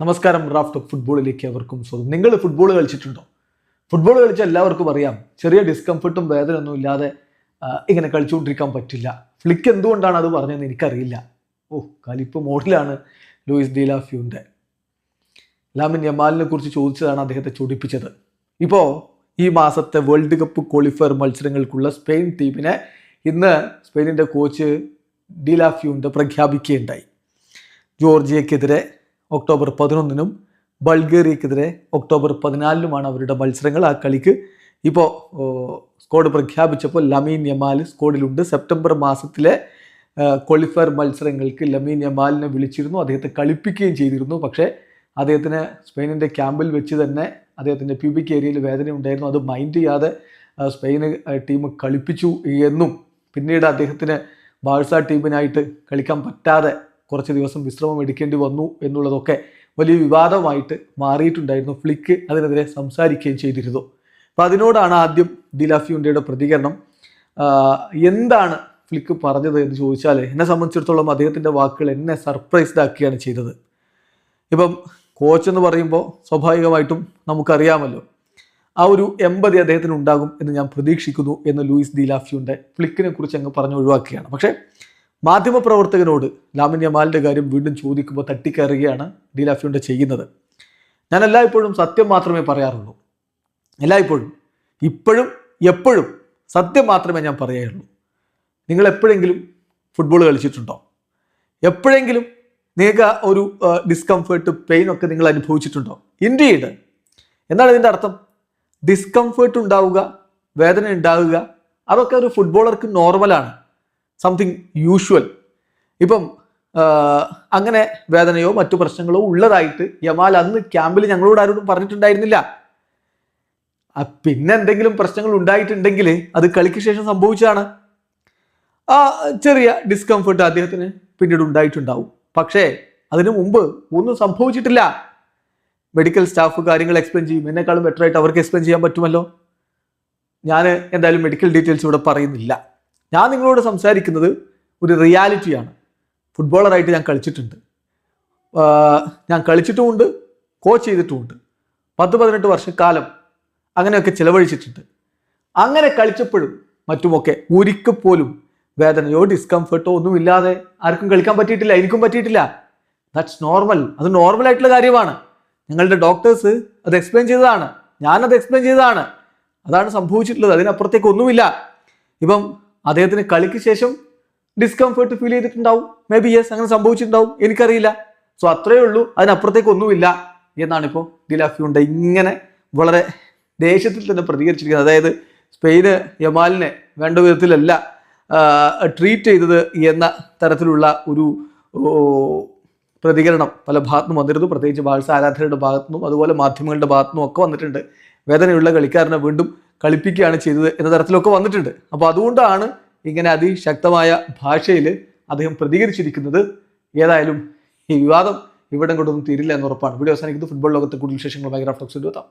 നമസ്കാരം റാഫ്റ്റ് ഫുട്ബോളിലേക്ക് അവർക്കും സ്വാഗതം. നിങ്ങൾ ഫുട്ബോൾ കളിച്ചിട്ടുണ്ടോ? ഫുട്ബോൾ കളിച്ച എല്ലാവർക്കും അറിയാം. ചെറിയ ഡിസ്കംഫർട്ടും വേദനയൊന്നും ഇല്ലാതെ ഇങ്ങനെ കളിച്ചുകൊണ്ടിരിക്കാൻ പറ്റില്ല. ഫ്ലിക്ക് എന്തുകൊണ്ടാണ് അത് പറഞ്ഞതെന്ന് എനിക്കറിയില്ല. ഓ കലിപ്പ് മോഡലാണ് ലൂയിസ് ഡീലാഫ്യൂന്റെ ലാമിൻ യമാലിനെ കുറിച്ച് ചോദിച്ചതാണ് അദ്ദേഹത്തെ ചൊടിപ്പിച്ചത്. ഇപ്പോൾ ഈ മാസത്തെ വേൾഡ് കപ്പ് ക്വാളിഫയർ മത്സരങ്ങൾക്കുള്ള സ്പെയിൻ ടീമിനെ ഇന്ന് സ്പെയിനിന്റെ കോച്ച് ഡീലാഫ്യൂന്റെ പ്രഖ്യാപിക്കുകയുണ്ടായി. ജോർജിയക്കെതിരെ ഒക്ടോബർ പതിനൊന്നിനും ബൾഗേറിയക്കെതിരെ ഒക്ടോബർ പതിനാലിനുമാണ് അവരുടെ മത്സരങ്ങൾ ആ കളിക്ക്. ഇപ്പോൾ സ്കോഡ് പ്രഖ്യാപിച്ചപ്പോൾ ലമീൻ യമാൽ സ്കോഡിലുണ്ട് സെപ്റ്റംബർ മാസത്തിലെ ക്വാളിഫയർ മത്സരങ്ങൾക്ക് ലമീൻ യമാലിനെ വിളിച്ചിരുന്നു. അദ്ദേഹത്തെ കളിപ്പിക്കുകയും ചെയ്തിരുന്നു. പക്ഷേ അദ്ദേഹത്തിന് സ്പെയിനിന്റെ ക്യാമ്പിൽ വെച്ച് തന്നെ അദ്ദേഹത്തിന്റെ പ്യൂബിക് ഏരിയയിൽ വേദന ഉണ്ടായിരുന്നു. അത് മൈൻഡ് ചെയ്യാതെ സ്പെയിന് ടീം കളിപ്പിച്ചു എന്നും. പിന്നീട് അദ്ദേഹത്തിന് ബാഴ്സ ടീമിനായിട്ട് കളിക്കാൻ പറ്റാതെ കുറച്ച് ദിവസം വിശ്രമം എടുക്കേണ്ടി വന്നു എന്നുള്ളതൊക്കെ വലിയ വിവാദമായിട്ട് മാറിയിട്ടുണ്ടായിരുന്നു. ഫ്ലിക്ക് അതിനെതിരെ സംസാരിക്കുകയും ചെയ്തിരുന്നു. അപ്പം അതിനോടാണ് ആദ്യം ദിലാഫിയുണ്ടയുടെ പ്രതികരണം. എന്താണ് ഫ്ലിക്ക് പറഞ്ഞത് എന്ന് ചോദിച്ചാൽ എന്നെ സംബന്ധിച്ചിടത്തോളം അദ്ദേഹത്തിന്റെ വാക്കുകൾ എന്നെ സർപ്രൈസ്ഡ് ആക്കുകയാണ് ചെയ്തത്. ഇപ്പം കോച്ച് എന്ന് പറയുമ്പോൾ സ്വാഭാവികമായിട്ടും നമുക്കറിയാമല്ലോ ആ ഒരു എൺപതി അദ്ദേഹത്തിന് ഉണ്ടാകും എന്ന് ഞാൻ പ്രതീക്ഷിക്കുന്നു എന്ന് ലൂയിസ് ദിലാഫിയുണ്ട് ഫ്ലിക്കിനെ കുറിച്ച് അങ്ങ് പറഞ്ഞ് ഒഴിവാക്കുകയാണ്. പക്ഷേ മാധ്യമപ്രവർത്തകനോട് ലാമിൻ യമാലിന്റെ കാര്യം വീണ്ടും ചോദിക്കുമ്പോൾ തട്ടിക്കയറുകയാണ് ഡിലാഫ്യൂന്റെ ചെയ്യുന്നത്. ഞാൻ എല്ലായ്പ്പോഴും സത്യം മാത്രമേ പറയാറുള്ളൂ. എല്ലായ്പ്പോഴും ഇപ്പോഴും എപ്പോഴും സത്യം മാത്രമേ ഞാൻ പറയുകയുള്ളൂ നിങ്ങൾ എപ്പോഴെങ്കിലും ഫുട്ബോൾ കളിച്ചിട്ടുണ്ടോ? എപ്പോഴെങ്കിലും നിങ്ങൾക്ക് ഒരു ഡിസ്കംഫേർട്ട് പെയിൻ ഒക്കെ നിങ്ങൾ അനുഭവിച്ചിട്ടുണ്ടോ? ഇൻഡീഡ് എന്താണ് ഇതിന്റെ അർത്ഥം? ഡിസ്കംഫേർട്ട് ഉണ്ടാവുക വേദന ഉണ്ടാവുക അതൊക്കെ ഒരു ഫുട്ബോളർക്ക് നോർമലാണ് സംതിങ് യൂഷ്വൽ ഇപ്പം അങ്ങനെ വേദനയോ മറ്റു പ്രശ്നങ്ങളോ ഉള്ളതായിട്ട് യമാൽ അന്ന് ക്യാമ്പിൽ ഞങ്ങളോട് ആരോടും പറഞ്ഞിട്ടുണ്ടായിരുന്നില്ല. പിന്നെ എന്തെങ്കിലും പ്രശ്നങ്ങൾ ഉണ്ടായിട്ടുണ്ടെങ്കിൽ അത് കളിക്ക് ശേഷം സംഭവിച്ചതാണ്. ആ ചെറിയ ഡിസ്കംഫർട്ട് അദ്ദേഹത്തിന് പിന്നീട് ഉണ്ടായിട്ടുണ്ടാവും. പക്ഷേ അതിനു മുമ്പ് ഒന്നും സംഭവിച്ചിട്ടില്ല. മെഡിക്കൽ സ്റ്റാഫ് കാര്യങ്ങൾ എക്സ്പ്ലെയിൻ ചെയ്യും. എന്നെക്കാളും ബെറ്റർ ആയിട്ട് അവർക്ക് എക്സ്പ്ലെയിൻ ചെയ്യാൻ പറ്റുമല്ലോ. ഞാൻ എന്തായാലും മെഡിക്കൽ ഡീറ്റെയിൽസ് ഇവിടെ പറയുന്നില്ല. ഞാൻ നിങ്ങളോട് സംസാരിക്കുന്നത് ഒരു റിയാലിറ്റിയാണ്. ഫുട്ബോളറായിട്ട് ഞാൻ കളിച്ചിട്ടുണ്ട്. ഞാൻ കളിച്ചിട്ടുമുണ്ട് കോച്ച് ചെയ്തിട്ടുമുണ്ട്. പത്ത് പതിനെട്ട് വർഷക്കാലം അങ്ങനെയൊക്കെ ചിലവഴിച്ചിട്ടുണ്ട്. അങ്ങനെ കളിച്ചപ്പോഴും മറ്റുമൊക്കെ ഒരിക്കൽ പോലും വേദനയോ ഡിസ്കംഫർട്ടോ ഒന്നുമില്ലാതെ ആർക്കും കളിക്കാൻ പറ്റിയിട്ടില്ല എനിക്കും പറ്റിയിട്ടില്ല. ദാറ്റ്സ് നോർമൽ അത് നോർമൽ ആയിട്ടുള്ള കാര്യമാണ്. ഞങ്ങളുടെ ഡോക്ടേഴ്സ് അത് എക്സ്പ്ലെയിൻ ചെയ്തതാണ്. ഞാനത് എക്സ്പ്ലെയിൻ ചെയ്തതാണ്. അതാണ് സംഭവിച്ചിട്ടുള്ളത്. അതിനപ്പുറത്തേക്ക് ഒന്നുമില്ല. ഇപ്പം അദ്ദേഹത്തിന് കളിക്ക് ശേഷം ഡിസ്കംഫേർട്ട് ഫീൽ ചെയ്തിട്ടുണ്ടാവും. മേ ബി യെസ് അങ്ങനെ സംഭവിച്ചിട്ടുണ്ടാവും. എനിക്കറിയില്ല. സോ അത്രയേ ഉള്ളൂ. അതിനപ്പുറത്തേക്ക് ഒന്നുമില്ല എന്നാണ് ഇപ്പോൾ ദിലാഫിയുണ്ട് ഇങ്ങനെ വളരെ ദേഷ്യത്തിൽ തന്നെ പ്രതികരിച്ചിരിക്കുന്നത്. അതായത് സ്പെയിന് യമാലിനെ വേണ്ട വിധത്തിലല്ല ട്രീറ്റ് ചെയ്തത് എന്ന തരത്തിലുള്ള ഒരു പ്രതികരണം പല ഭാഗത്തുനിന്നും വന്നിരുന്നു. പ്രത്യേകിച്ച് ബാഴ്സ ആരാധകരുടെ ഭാഗത്തുനിന്നും അതുപോലെ മാധ്യമങ്ങളുടെ ഭാഗത്തുനിന്നും ഒക്കെ വന്നിട്ടുണ്ട്. വേദനയുള്ള കളിക്കാരനെ വീണ്ടും കളിപ്പിക്കുകയാണ് ചെയ്തത് എന്ന തരത്തിലൊക്കെ വന്നിട്ടുണ്ട്. അപ്പോൾ അതുകൊണ്ടാണ് ഇങ്ങനെ അതിശക്തമായ ഭാഷയിൽ അദ്ദേഹം പ്രതികരിച്ചിരിക്കുന്നത്. ഏതായാലും ഈ വിവാദം ഇവിടെ കൊണ്ടൊന്നും തീരില്ല എന്ന് ഉറപ്പാണ്. വീഡിയോ അവസാനിക്കുന്നത് ഫുട്ബോൾ ലോകത്തെ കൂടുതൽ വിശേഷങ്ങളുമായി ഗ്രാഫ്റ്റോക്സ് എത്താം.